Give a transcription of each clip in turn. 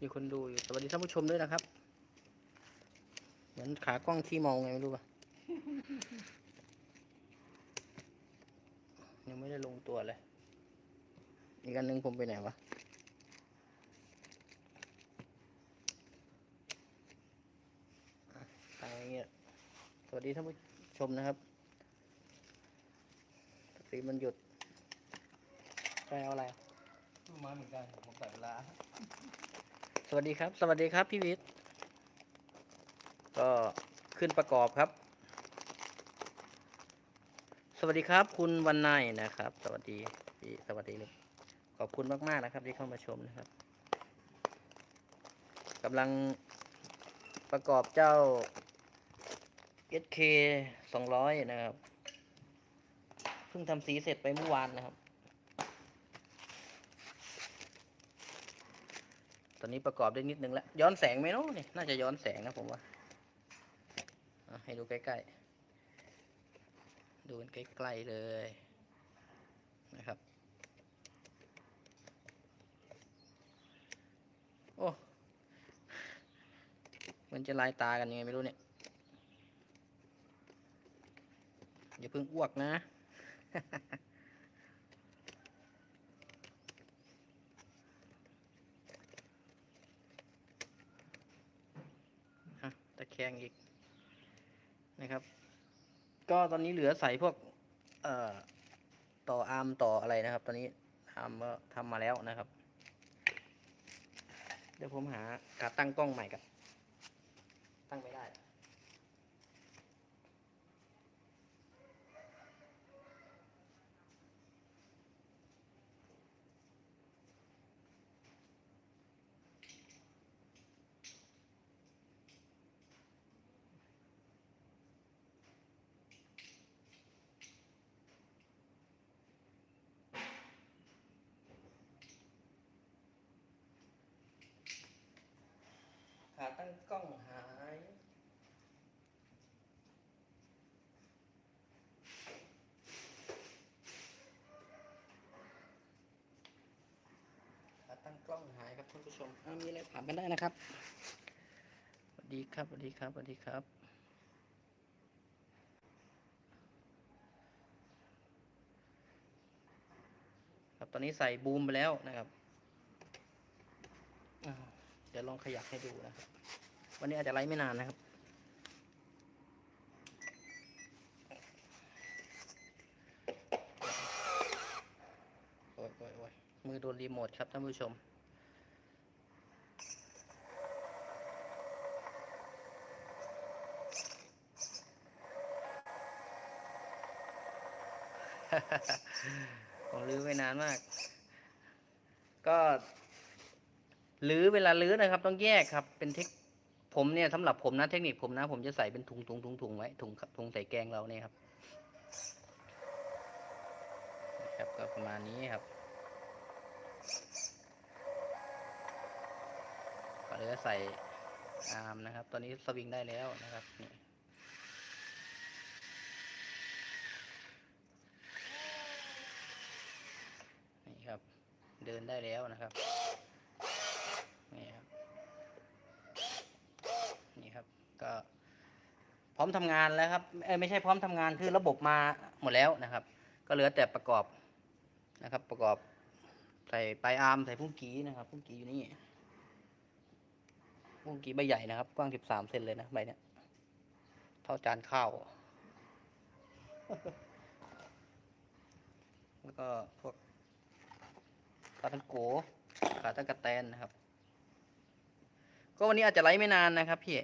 มีคนดูอยู่ สวัสดีท่านผู้ชมด้วยนะครับ เหมือนขากล้องที่มองไงไม่รู้ป่ะ ยังไม่ได้ลงตัวเลย อีกอันหนึงผมไปไหนวะตั้งไว้อย่างเงี้ย สวัสดีท่านผู้ชมนะครับปกติมันหยุดไปเอาอะไร มาเหมือนกันผมใส่เวลา วัสดีครับ สวัสดีครับพี่วิทย์ก็ขึ้นประกอบครับ สวัสดีครับ คุณวันนายนะครับ สวัสดีพี่สวัสดีเลยขอบคุณมาก ๆ นะครับ ที่เข้ามาชมนะครับกำลังประกอบเจ้า SK 200 นะครับ เพิ่งทำสีเสร็จไปเมื่อวานนะครับ อนนี้ประกอบได้นิดนึงแล้ว ย้อนแสงไหมเนาะนี่น่าจะย้อนแสงนะผมว่าให้ดูใกล้ๆ ดูกันใกล้ๆเลยนะครับ โอ้มันจะลายตากันยังไงไม่รู้เนี่ย อย่าเพิ่งอ้วกนะ ฮะตะ แข็งอีกนะครับ ก็ตอนนี้เหลือใส่พวกเอ่อต่ออาร์มต่ออะไรนะครับ ตอนนี้ทำก็ทำมาแล้วนะครับ เดี๋ยวผมหาขาตั้งกล้องใหม่กันตั้งไม่ได้ ขาตั้งกล้องหาย ขาตั้งกล้องหายครับ ท่านผู้ชมอะมีอะไรถามกันได้นะครับสวัสดีครับสวัสดีครับสวัสดีครับครับตอนนี้ใส่บูมไปแล้วนะครับเดี๋ยวลองขยับให้ดูนะครับ วันนี้อาจจะไลฟ์ไม่นานนะครับ โอ้ยโอ้ยโอ้ยมือโดนรีโมทครับท่านผู้ชม ผมลื้อไปนานมาก ก็ลื้อเวลาลื้อนะครับ ต้องแยกครับ เป็นเทคผมเนี่ยสำหรับผมนะเทคนิคผมนะ ผมจะใส่เป็นถุงถุงถุงถุงไว้ถุงครับถุงใส่แกงเราเนี่ยครับครับก็ประมาณนี้ครับก็เหลือใส่อาร์มนะครับ ตอนนี้สวิงได้แล้วนะครับนี่ ครับ เดินได้แล้วนะครับ นี่ครับ นี่ครับ ก็พร้อมทำงานแล้วครับเอ้ยไม่ใช่พร้อมทำงานคือระบบมาหมดแล้วนะครับ ก็เหลือแต่ประกอบนะครับ ประกอบใส่ปลายอาร์มใส่พุ่งกีนะครับ พุ่งกีอยู่นี่พุ่งกีใบใหญ่นะครับ กว้างสิบสามเซนเลยนะใบเนี้ยเท่าจานข้าวแล้วก็พวก ขาตังโกขาตะกะแตนนะครับ ก็วันนี้อาจจะไลฟ์ไม่นานนะครับพี่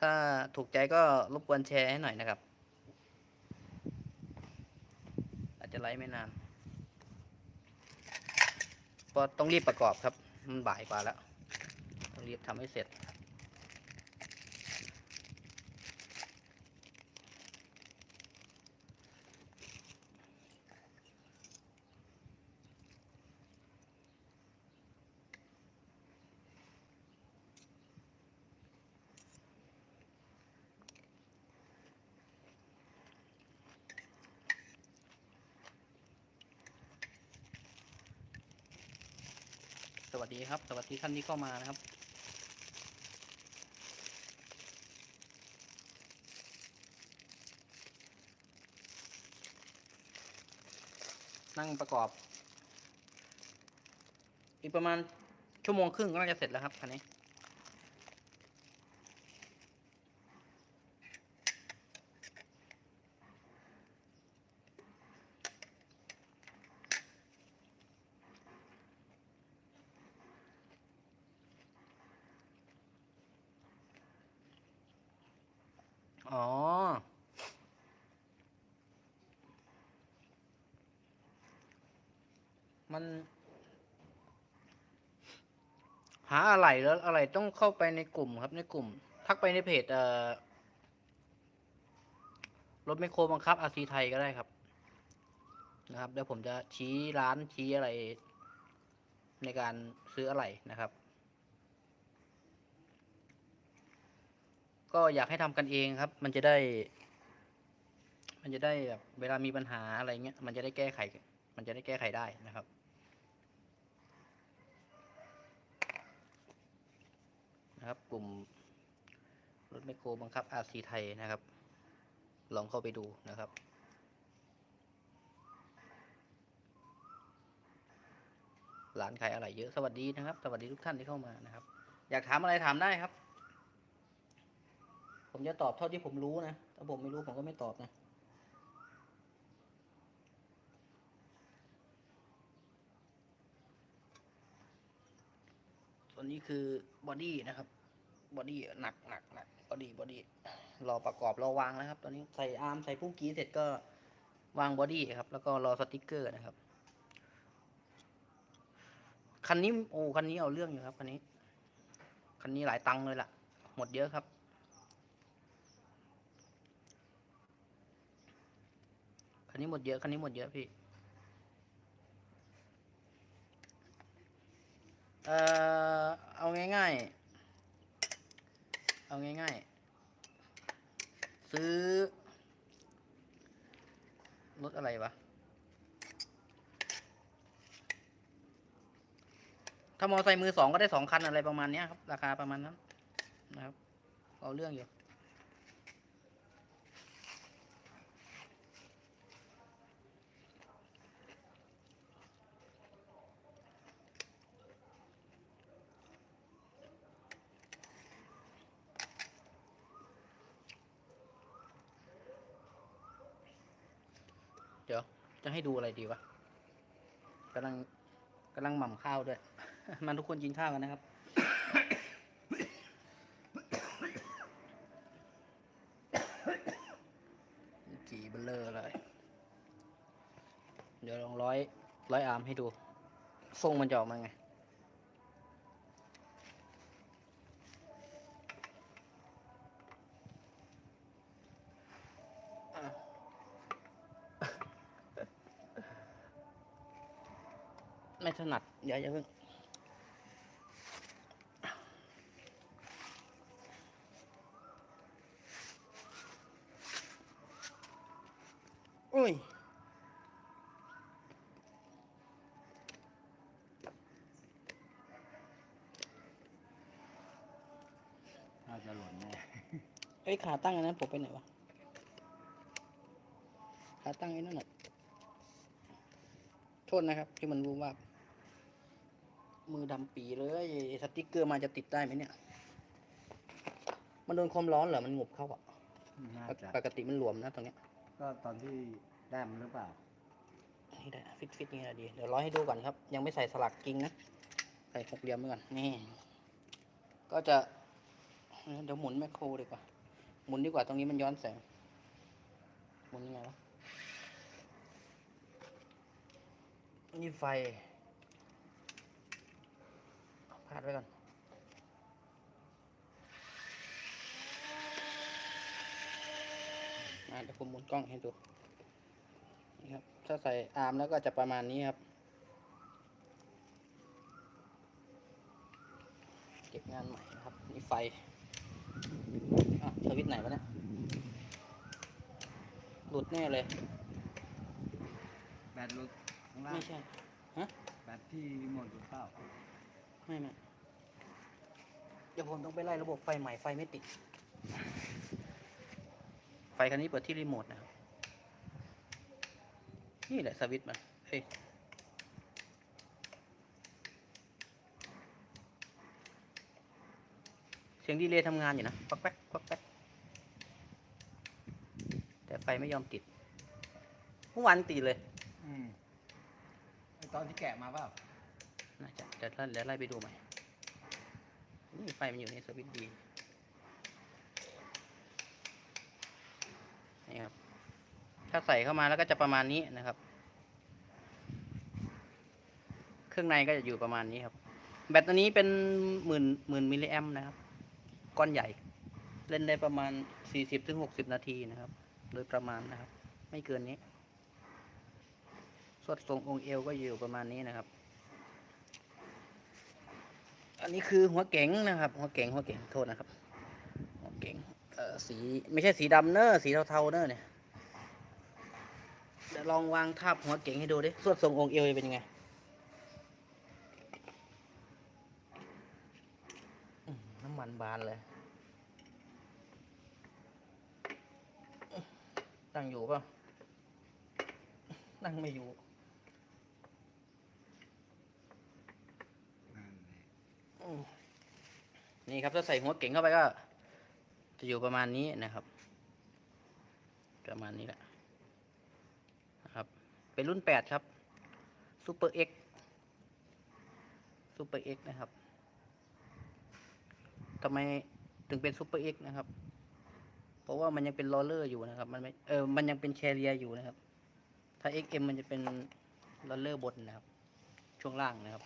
ถ้าถูกใจก็รบกวนแชร์ให้หน่อยนะครับ อาจจะไลฟ์ไม่นานก็ต้องรีบประกอบครับ มันบ่ายกว่าแล้ว ต้องรีบทำให้เสร็จ วัสดีครับ สวัสดีท่านที่เข้ามานะครับนั่งประกอบ อีกประมาณชั่วโมงครึ่งก็น่าจะเสร็จแล้วครับคันนี้ อ๋อ มัน หาอะไรแล้วอะไรต้องเข้าไปในกลุ่มครับในกลุ่ม ทักไปในเพจเอ่อรถไมโครบังคับอาซีไทยก็ได้ครับ นะครับเดี๋ยวผมจะชี้ร้านชี้อะไร ในการซื้ออะไรนะครับ ก็อยากให้ทำกันเองครับ มันจะได้ มันจะได้แบบเวลามีปัญหาอะไรเงี้ยมันจะได้แก้ไข มันจะได้แก้ไขได้นะครับ นะครับ กลุ่มรถไมโครบังคับ RC ไทยนะครับ ลองเข้าไปดูนะครับ ร้านขายอะไรเยอะ สวัสดีนะครับ สวัสดีทุกท่านที่เข้ามานะครับ อยากถามอะไรถามได้ครับ ผมจะตอบเท่าที่ผมรู้นะ ถ้าผมไม่รู้ผมก็ไม่ตอบนะ นนี้คือบอดี้นะครับบอดี้หนักหนักหนักบอดี้บอดี้รอประกอบรอวางนะครับ ตอนนี้ใส่อาร์มใส่พุ่งกีเสร็จก็วางบอดี้ครับ แล้วก็รอสติกเกอร์นะครับคันนี้โอ้คันนี้เอาเรื่องอยู่ครับคันนี้คันนี้หลายตังค์เลยล่ะ หมดเยอะครับ คันนี้หมดเยอะคันนี้หมดเยอะพี่ เอ่อเอาง่ายๆ เอาง่ายๆ ซื้อรถอะไรวะ ถ้ามอไซค์มือสองก็ได้สองคันอะไรประมาณนี้ครับ ราคาประมาณนั้นนะครับ เอาเรื่องอยู่ ให้ดูอะไรดีวะกำลังกำลังหม่ำข้าวด้วย มันทุกคนกินข้าวกันนะครับ จีเบลเลอร์เลย เดี๋ยวลองร้อยร้อยอาร์มให้ดูทรงมันจะออกมาไง ไม่ถนัดอย่าอย่าเพิ่งอุ้ยน่าจะหล่นแน่เอ้ยขาตั้งอันนั้นผมไปไหนวะ ขาตั้งไอ้นั่นน่ะโทษนะครับ ที่มันรู้ว่าบ มือดำปีเลยสติกเกอร์มาจะติดได้ไหมเนี่ย มันโดนความร้อนเหรอมันงบเข้าอะน่าปกจะปกติมันหลวมนะตรงเนี้ย ก็ตอนที่ได้มันหรือเปล่านี่ได้ฟิตฟิตนี่แหละดี เดี๋ยวร้อยให้ดูก่อนครับ ยังไม่ใส่สลักกิ้งนะ ใส่หกเหลี่ยมไว้ก่อนนี่ ก็จะ เดี๋ยวหมุนแมคโครดีกว่า หมุนดีกว่าตรงนี้มันย้อนแสง หมุนยังไงวะนี่ไฟ พาดไว้ก่อนอะเดี๋ยวผมหมุนกล้องให้ดูนี่ครับ ถ้าใส่อาร์มแล้วก็จะประมาณนี้ครับ เก็บงานใหม่นะครับ นี่ไฟอะสวิตช์ไหนวะเนี่ยหลุดแน่เลย แบตหลุดข้างล่างไม่ใช่แบตที่รีโมทหลุดเปล่า ไม่ไม่เดี๋ยวผมต้องไปไล่ระบบไฟใหม่ไฟไม่ติด ไฟคันนี้เปิดที่รีโมทนะครับ นี่แหละสวิตช์มันเฮ้ยเสียงดีเลย์ทำงานอยู่นะปักแป๊กปักแป๊กแต่ไฟไม่ยอมติดเมื่อวานติดเลย อืมไอตอนที่แกะมาเปล่า น่าจะเดี๋ยวไล่เดี๋ยวไล่ไปดูใหม่นี่ไฟมันอยู่ในสวิตช์ดีนี่ครับ ถ้าใส่เข้ามาแล้วก็จะประมาณนี้นะครับ เครื่องในก็จะอยู่ประมาณนี้ครับ แบตตัวนี้เป็นหมื่นหมื่นมิลลิแอมนะครับ ก้อนใหญ่ เล่นได้ประมาณสี่สิบถึงหกสิบนาทีนะครับ โดยประมาณนะครับ ไม่เกินนี้สวดทรงองค์เอวก็อยู่ประมาณนี้นะครับ อันนี้คือหัวเก๋งนะครับ หัวเก๋งหัวเก๋งโทษนะครับ หัวเก๋งเอ่อสีไม่ใช่สีดำเนอะสีเทาๆเนอะเนี่ยเดี๋ยวลองวางทับหัวเก๋งให้ดูดิสวดทรงองค์เอวเป็นยังไงน้ำมันบานเลย ตั้งอยู่ป่ะนั่งไม่อยู่ นั่นแหละ อืม นี่ครับถ้าใส่หัวเก่งเข้าไปก็ จะอยู่ประมาณนี้นะครับ ประมาณนี้แหละนะครับเป็นรุ่นแปดครับซูเปอร์เอ็กซูเปอร์เอ็กนะครับทำไมถึงเป็นซูเปอร์เอ็กนะครับ เพราะว่ามันยังเป็นลอเลอร์อยู่นะครับ มันไม่เออมันยังเป็นแคเรียอยู่นะครับ ถ้า XM มันจะเป็นลอเลอร์บนนะครับ ช่วงล่างนะครับ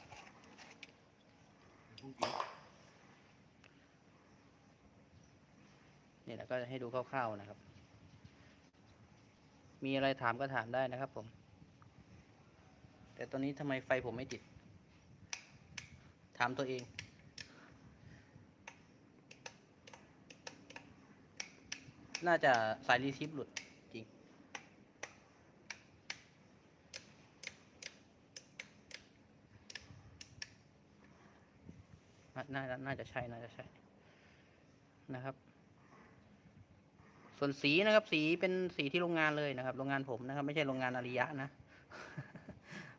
นี้นี่แหละก็ให้ดูคร่าวๆนะครับ มีอะไรถามก็ถามได้นะครับผม แต่ตอนนี้ทำไมไฟผมไม่ติด ถามตัวเองน่าจะสายรีซิฟหลุดจริง น่าน่าจะใช่น่าจะใช่นะครับ ส่วนสีนะครับ สีเป็นสีที่โรงงานเลยนะครับ โรงงานผมนะครับ ไม่ใช่โรงงานอาริยะนะ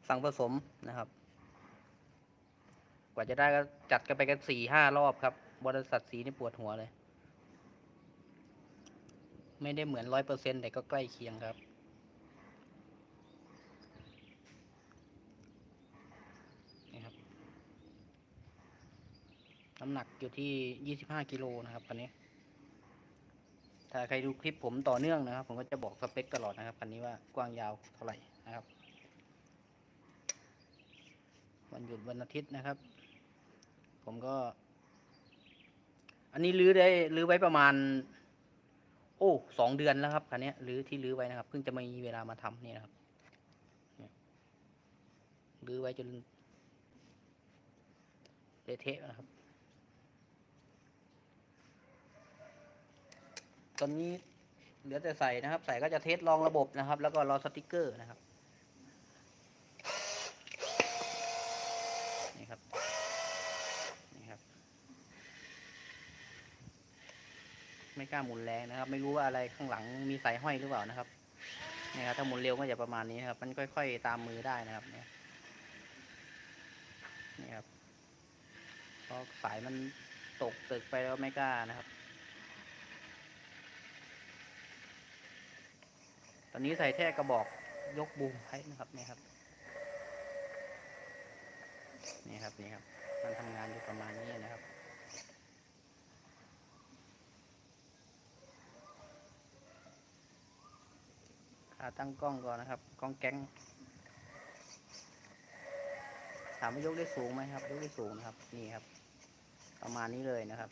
สั่งผสมนะครับ กว่าจะได้ก็จัดกันไปกันสี่ห้ารอบครับ บริษัทสีนี่ปวดหัวเลย ไม่ได้เหมือนร้อยเปอร์เซ็นแต่ก็ใกล้เคียงครับ นี่ครับ น้ำหนักอยู่ที่ยี่สิบห้ากิโลนะครับคันนี้ ถ้าใครดูคลิปผมต่อเนื่องนะครับ ผมก็จะบอกสเปคตลอดนะครับคันนี้ว่ากว้างยาวเท่าไหร่นะครับ วันหยุดวันอาทิตย์นะครับ ผมก็ อันนี้รื้อได้รื้อไว้ประมาณ โอ้สองเดือนแล้วครับคันนี้รื้อที่รื้อไว้นะครับ เพิ่งจะมีเวลามาทำนี่นะครับรื้อไว้จนเละเทะนะครับ ตอนนี้เหลือแต่ใส่นะครับ ใส่ก็จะเทสลองระบบนะครับ แล้วก็รอสติกเกอร์นะครับนี่ครับนี่ครับ ไม่กล้าหมุนแรงนะครับ ไม่รู้ว่าอะไรข้างหลังมีสายห้อยหรือเปล่านะครับนี่ครับถ้าหมุนเร็วก็จะประมาณนี้ครับ มันค่อย ๆ ตามมือได้นะครับเนี่ยนี่ครับเพราะสายมันตกตึกไปแล้วไม่กล้านะครับ ตอนนี้ใส่แท่กระบอกยกบูมไว้นะครับนี่ครับ นี่ครับนี่ครับ มันทำงานอยู่ประมาณนี้นะครับขาตั้งกล้องก่อนนะครับ กล้องแก๊งถามว่ายกได้สูงไหมครับ ยกได้สูงนะครับ นี่ครับ ประมาณนี้เลยนะครับ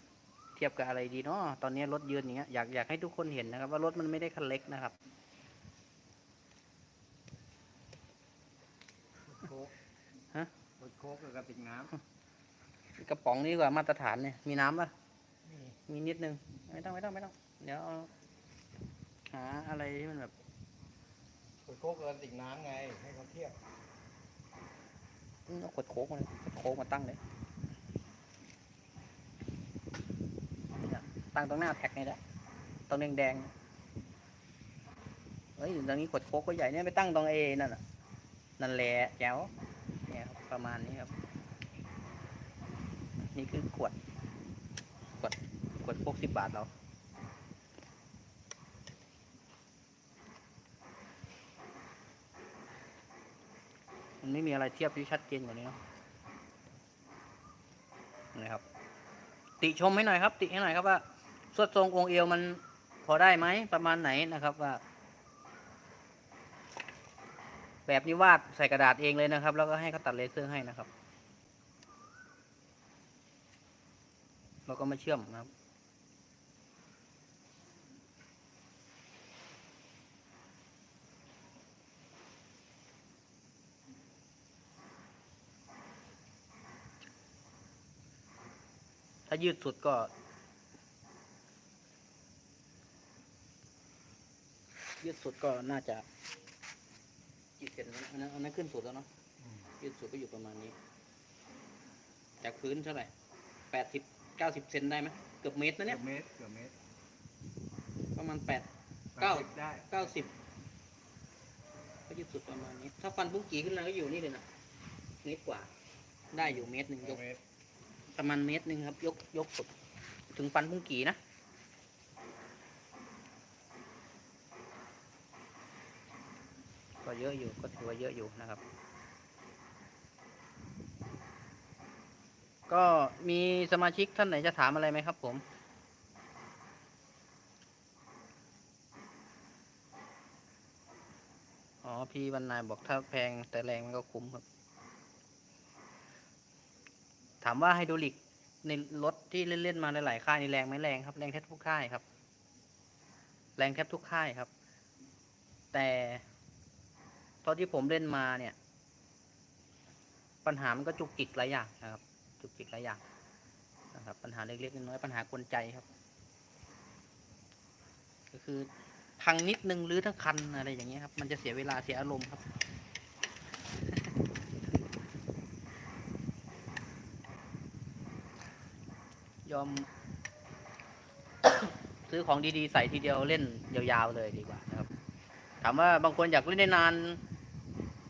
เทียบกับอะไรดีเนาะตอนนี้รถยืนอย่างเงี้ยอยากอยากให้ทุกคนเห็นนะครับ ว่ารถมันไม่ได้คันเล็กนะครับ ระติกน้กระป๋องนี้กว่ามาตรฐานเนี่ยมีน้ำป่ะมีนิดนึง ไม่ต้องไม่ต้องไม่ต้อง เดี๋ยวเอาหาอะไรที่มันแบบขวดโค้กกระติกน้ำไง ให้เขาเทียบอือาขวดโค้กมาเลยขวดโค้กมาตั้งเลยตั้งตรงหน้าแท็กนี่แหละตรงแดงแดงเนี่ยเฮ้ยตรงนี้ขวดโค้กก็ใหญ่เนี่ยไปตั้งตรงเอนั่นน่ะนั่นแหละแจ๋วเนี่ยประมาณนี้ครับ นี่คือขวดขวดขวดโคกสิบบาทเรามันไม่มีอะไรเทียบที่ชัดเจนกว่านี้เนอะนะครับ ติชมให้หน่อยครับ ติให้หน่อยครับว่าสวดทรงองค์เอวมันพอได้ไหมประมาณไหนนะครับว่า แบบนี้วาดใส่กระดาษเองเลยนะครับ แล้วก็ให้เขาตัดเลเซอร์ให้นะครับ เราก็มาเชื่อมนะครับ ถ้ายืดสุดก็ยืดสุดก็น่าจะกี่เซนนะอันนั้นอันนั้นขึ้นสุดแล้วเนาะยืดสุดก็อยู่ประมาณนี้ จากพื้นเท่าไหร่แปดสิบ เก้าสิบเซนได้ไหมเกือบเมตรนะเกืเนี่อยบเมตรเกือบเมตรประมาณแปด เก้า แปดสิบได้เก้าสิบก็ยืดสุดประมาณนี้ ถ้าฟันพุ่งกี่ขึ้นมาก็อยู่นี่เลยนะเมตรกว่า ได้อยู่เมตรหนึ่งยเกือกบเมตรประมาณเมตรหนึ่งครับ ยกยกสุด ถึงฟันพุ่งกี่นะ ก็เยอะอยู่ก็ถือว่าเยอะอยู่นะครับ ก็มีสมาชิกท่านไหนจะถามอะไรไหมครับผม อ๋อ พี่วันนายบอกถ้าแพงแต่แรงมันก็คุ้มครับ ถามว่าไฮดรอลิกในรถที่เล่นๆมาหลายๆค่ายนี่แรงไหมแรงครับ แรงแทบทุกค่ายครับ แรงแทบทุกค่ายครับ แต่ตอนที่ผมเล่นมาเนี่ย ปัญหามันก็จุกจิกหลายอย่างนะครับ จุกจิกหลายอย่างนะครับ ปัญหาเล็กๆน้อยๆปัญหากวนใจครับ ก็คือพังนิดนึงหรือทั้งคันอะไรอย่างเงี้ยครับ มันจะเสียเวลาเสียอารมณ์ครับยอม ซื้อของดีๆ ใส่ทีเดียวเล่นยาวๆเลยดีกว่านะครับ ถามว่าบางคนอยากเล่นได้นาน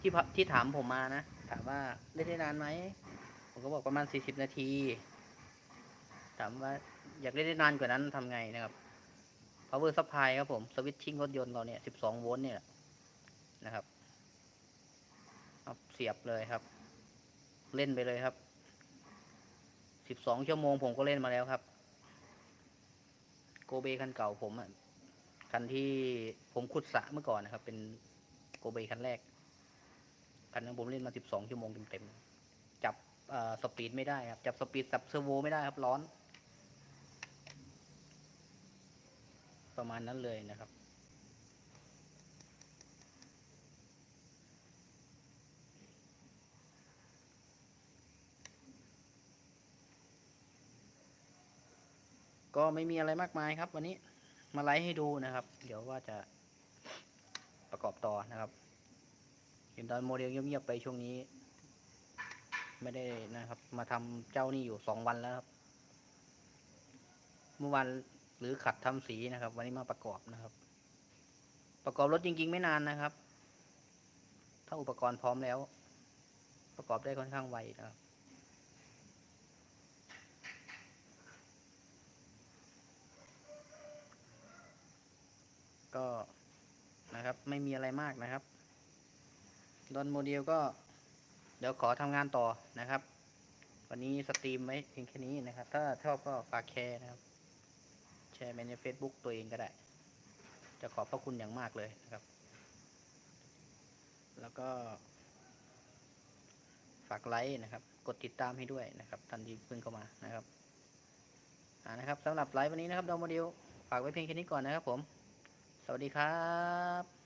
ที่ที่ถามผมมานะ ถามว่าเล่นได้นานไหม ผมก็บอกประมาณสี่สิบนาที ถามว่าอยากเล่นได้นานกว่านั้นทำไงนะครับ power supply ครับผมสวิตชิ่งรถยนต์เราเนี่ยสิบสองโวลต์เนี่ยนะครับเอาเสียบเลยครับ เล่นไปเลยครับสิบสองชั่วโมงผมก็เล่นมาแล้วครับ โกเบคันเก่าผมอะคันที่ผมขุดสะเมื่อก่อนนะครับ เป็นโกเบคันแรกคันนั้นผมเล่นมาสิบสองชั่วโมงเต็มๆจับเอ่อ สปีดไม่ได้ครับ จับสปีดจับเซอร์โวไม่ได้ครับร้อน ประมาณนั้นเลยนะครับก็ไม่มีอะไรมากมายครับ วันนี้มาไลฟ์ให้ดูนะครับ เดี๋ยวว่าจะประกอบต่อนะครับเห็นตอนโมเดลเงียบๆไปช่วงนี้ ไม่ได้นะครับ มาทำเจ้านี่อยู่สองวันแล้วครับ เมื่อวานหรือขัดทำสีนะครับ วันนี้มาประกอบนะครับ ประกอบรถจริง ๆ ไม่นานนะครับ ถ้าอุปกรณ์พร้อมแล้ว ประกอบได้ค่อนข้างไวนะครับก็นะครับไม่มีอะไรมากนะครับ ดอนโมเดลก็ เดี๋ยวขอทำงานต่อนะครับ วันนี้สตรีมไว้เพียงแค่นี้นะครับ ถ้าชอบก็ฝากแชร์นะครับ แชร์ไปใน Facebook ตัวเองก็ได้ จะขอบพระคุณอย่างมากเลยนะครับ แล้วก็ ฝากไลค์นะครับ กดติดตามให้ด้วยนะครับทันทีเพิ่งเข้ามานะครับอ่านะครับสำหรับไลฟ์วันนี้นะครับดอมโมเดลฝากไว้เพียงแค่นี้ก่อนนะครับผม สวัสดีครับ